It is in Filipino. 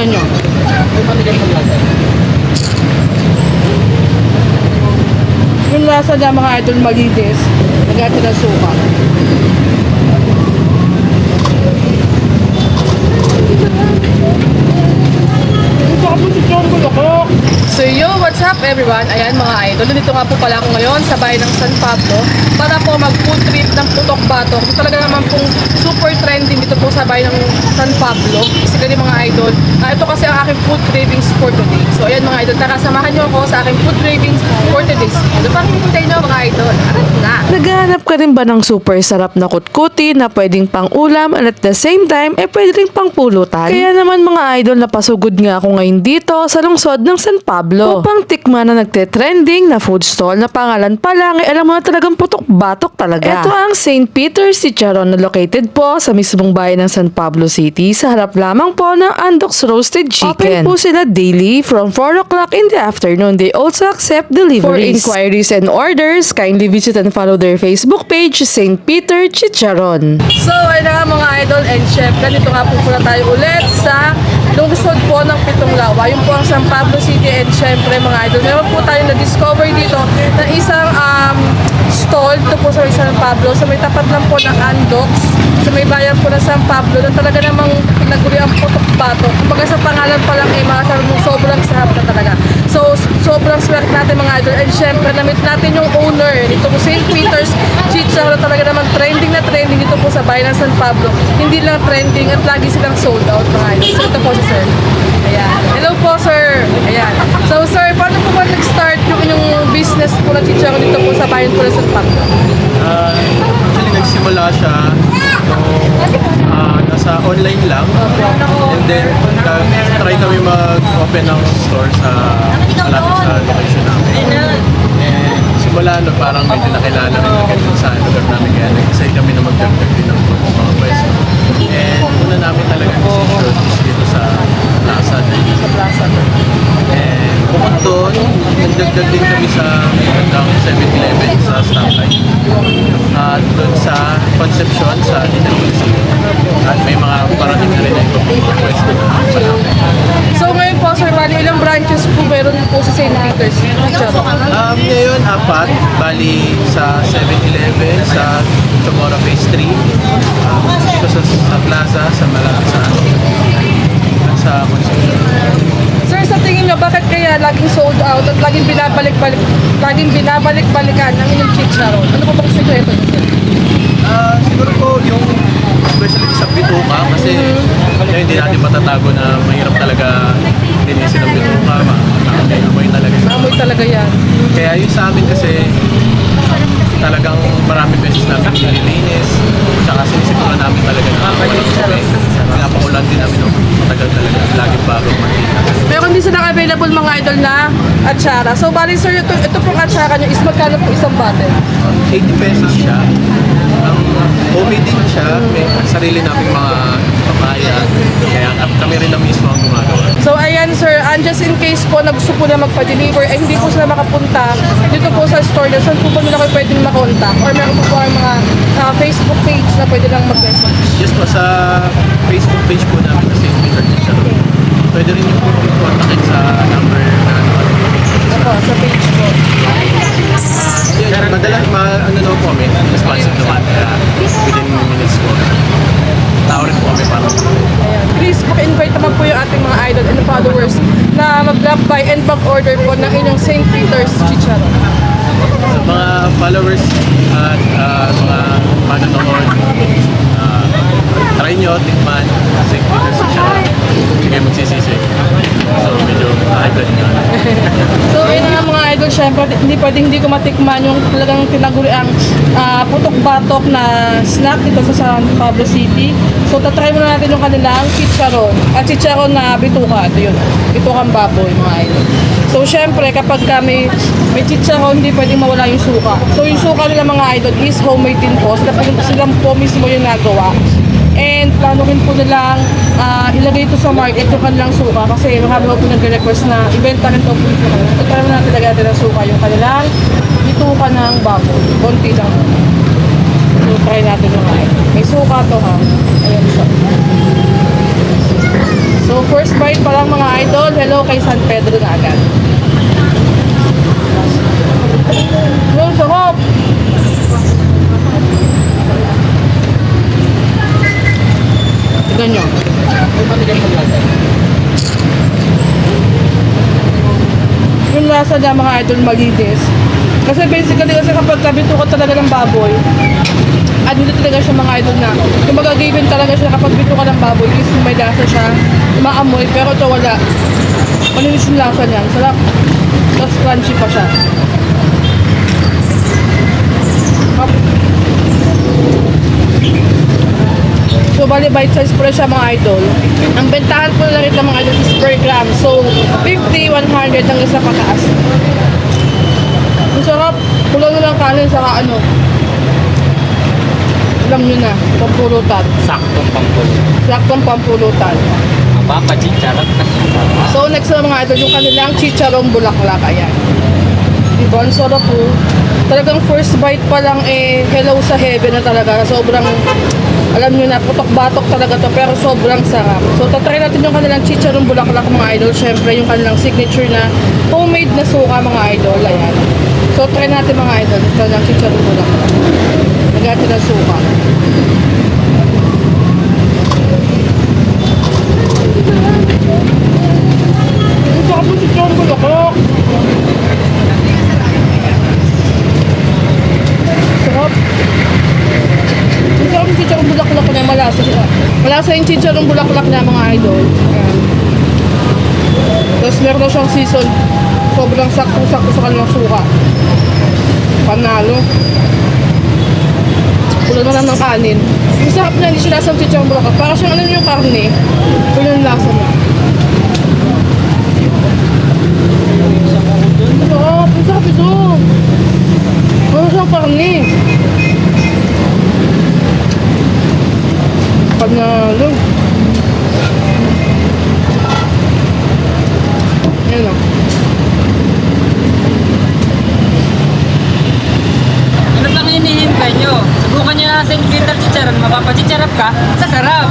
Tignan nyo. Yung lasa niya mga idol malinis. Nagati ng suka. Ang sarap ng chichon ko lako. So yo, what's up everyone? Ayan mga idol, dito nga po pala ako ngayon sa bahay ng San Pablo para po mag food trip ng Putok Batok. Ito talaga naman pong super trending dito po sa bahay ng San Pablo. Basically mga idol, ah, ito kasi ang aking food cravings for today. So ayan mga idol, tara samahan nyo ako sa aking food cravings for today. Ano pang hinihintay nyo mga idol? Arat na! Naghahanap ka rin ba ng super sarap na kutkuti na pwedeng pang ulam and at the same time, eh pwede rin pang pulutan? Kaya naman mga idol, napasugod nga ako ngayon dito sa lungsod ng San Pablo upang tikman na nagte-trending na food stall na pangalan pa lang, eh alam mo na talagang putok-batok talaga. Ito ang St. Peter's Chicharon na located po sa mismong bayan ng San Pablo City sa harap lamang po ng Andox Roasted Chicken. Open po sila daily from 4 o'clock in the afternoon. They also accept deliveries. For inquiries and orders, kindly visit and follow their Facebook page, St. Peter Chicharon. So, ayun na nga mga idol and syempre, dito nga po pala tayo ulit sa lungsod po ng Pitong Lawa. Yun po ang San Pablo City and syempre mga idol, meron po tayo na-discover dito na isang um, stall dito po sa San Pablo. So, may tapat lang po ng Andox sa may bayan po ng San Pablo na talaga namang pinaguli ang putok-batok. Kumbaga sa pangalan pa lang eh, mga sabi mo, sobrang sarap na talaga. So, sobrang swerte natin mga idol. And syempre, namit natin yung owner dito po St. Peter's Chicha na talaga naman trending na trending dito po sa bayan ng San Pablo. Hindi lang trending at lagi silang sold out mga idol. So, ito po si sir. Ayan. Hello po, sir. Ayan. So, sir, po ba nag-start yung inyong business po na chicha dito po sa bayan po ng San Pablo? Ah, actually, nagsimula siya nung ah, nasa online lang. And then, nag- try kami mag-open ng store sa malapit sa location namin. And simula no, parang medyo nakilala rin na ganun sa lugar namin. Kaya nag-decide kami na magdagdag din ng mga pwesto. And una namin talaga decision is dito sa Plaza. Sa Plaza. And bukod doon, nagdagdag din kami sa magandang 7-Eleven sa stoplight. At doon sa Concepcion sa City. At may mga parating na rin na ibang mga pwesto na palapit. So, ngayon po, sir, bali ilang branches po meron po sa St. Peter's? Um, ngayon, apat. Bali sa 7-Eleven, sa Chamora 3, um, dito sa, sa Plaza, sa Malapit sa ano, sa Concepcion. Sir, sa tingin nyo, bakit kaya laging sold out at laging binabalik-balik laging binabalik-balikan ang inyong chicharon? Ano po bang sikreto nyo, sir? Ah, siguro po yung especially sa bituka kasi yun, hindi natin matatago na mahirap talaga linisin ang bituka, ma- may amoy talaga siya. Amoy talaga yan. Kaya yung sa amin kasi talagang marami beses namin nililinis tsaka sinisiguran namin talaga na walang tubig. Pinapakulan din namin ng matagal talaga, laging bagong mantika. Meron din silang available mga idol na atsara. So, bali sir, ito, ito pong atsara nyo is magkano po isang bottle? 80 pesos siya. Ang homemade din siya, may sarili naming mga papaya. Kaya kami rin lang mismo ang gumagawa. So, ayan sir, and just in case po na gusto po na magpa-deliver, ay hindi po sila makapunta dito po sa store nyo, saan po ba nila kayo pwedeng makontak? Or meron po po ang mga ah, Facebook page na pwede lang mag-message? Yes po, sa Facebook page po namin na St. Peter Teacher. Pwede rin yung po kontakin sa number na ano. Opo, sa page po. Yan, madalas, ma, ano daw po kami, responsive naman. Kaya within minutes po. Tao rin po kami para Ayan. Please, invite naman po yung ating mga idol and followers mag-drop by and mag-order po ng inyong St. Peter's Chicharon. Sa mga followers at ah, mga manonood, uh, try nyo, tikman, St. Peter's Teacher. Hindi kayo magsisisi. So, medyo hype nyo. So, yun na nga mga idol, syempre, hindi pwedeng hindi ko matikman yung talagang tinaguri ang ah, putok-batok na snack dito sa San Pablo City. So, tatry muna natin yung kanilang chicharon. At chicharon na bituka, ito yun. Bitukang baboy, mga idol. So, syempre, kapag kami may chicharon, hindi pwedeng mawala yung suka. So, yung suka nila mga idol is homemade din po. Sila po, silang po mismo yung nagawa. And plano rin po nilang ah, ilagay ito sa market yung kanilang suka kasi marami po nag-request na ibenta rin ito po. So, try mo natin lagyan natin ng suka yung kanilang bituka ng baboy. Konti lang. So, try natin yung ito. May suka to ha. Ayan siya. So, first bite pa lang mga idol. Hello kay San Pedro na agad. Yung sarap. Tignan nyo. Lasa niya mga idol malinis. Kasi basically kasi kapag kabito ka talaga ng baboy, hindi talaga siya mga idol na mga given talaga siya kapag bito ka ng baboy is may lasa siya, maamoy, pero ito wala. Malinis yung lasa niya. Sarap. Tapos crunchy pa siya. Bali bite size po siya mga idol. Ang bentahan po na rin ng mga idol is per gram. So, 50, 100 hanggang sa pataas. Ang sarap. Kulang na lang kanin sa ano. Alam nyo na, pampulutan. Saktong pangkulo. Saktong pampulutan. Chicharat na So, next na mga idol, yung kanilang chicharong bulaklak. Ayan. Diba? Ang sarap po. Talagang first bite pa lang eh, hello sa heaven na talaga. Sobrang, alam nyo na, putok-batok talaga to pero sobrang sarap. So, tatry natin yung kanilang chicharong bulaklak mga idol. Siyempre, yung kanilang signature na homemade na suka mga idol. Ayan. So, try natin mga idol. Yung kanilang chicharong bulaklak. Natin ng suka. Sarap ng chicharong bulaklak. Sarap. Ang sarap ng chicharong bulaklak na malasa siya. Malasa yung chicharong bulaklak na mga idol. Ayan. Tapos meron na siyang season. Sobrang sakto-sakto sa kanilang suka. Panalo. Kulang na lang ng kanin. Ang sarap na hindi siya lasang chicharong bulaklak. Para siyang ano yung karne. Kulang yung lasa niya. Ang sarap. Ang sarap ito. Ano siyang karne? Panalo. Yan lang. Ano lang hinihintay nyo? Subukan nyo na St. Peter Chicharon, mapapachicharat ka sa sarap.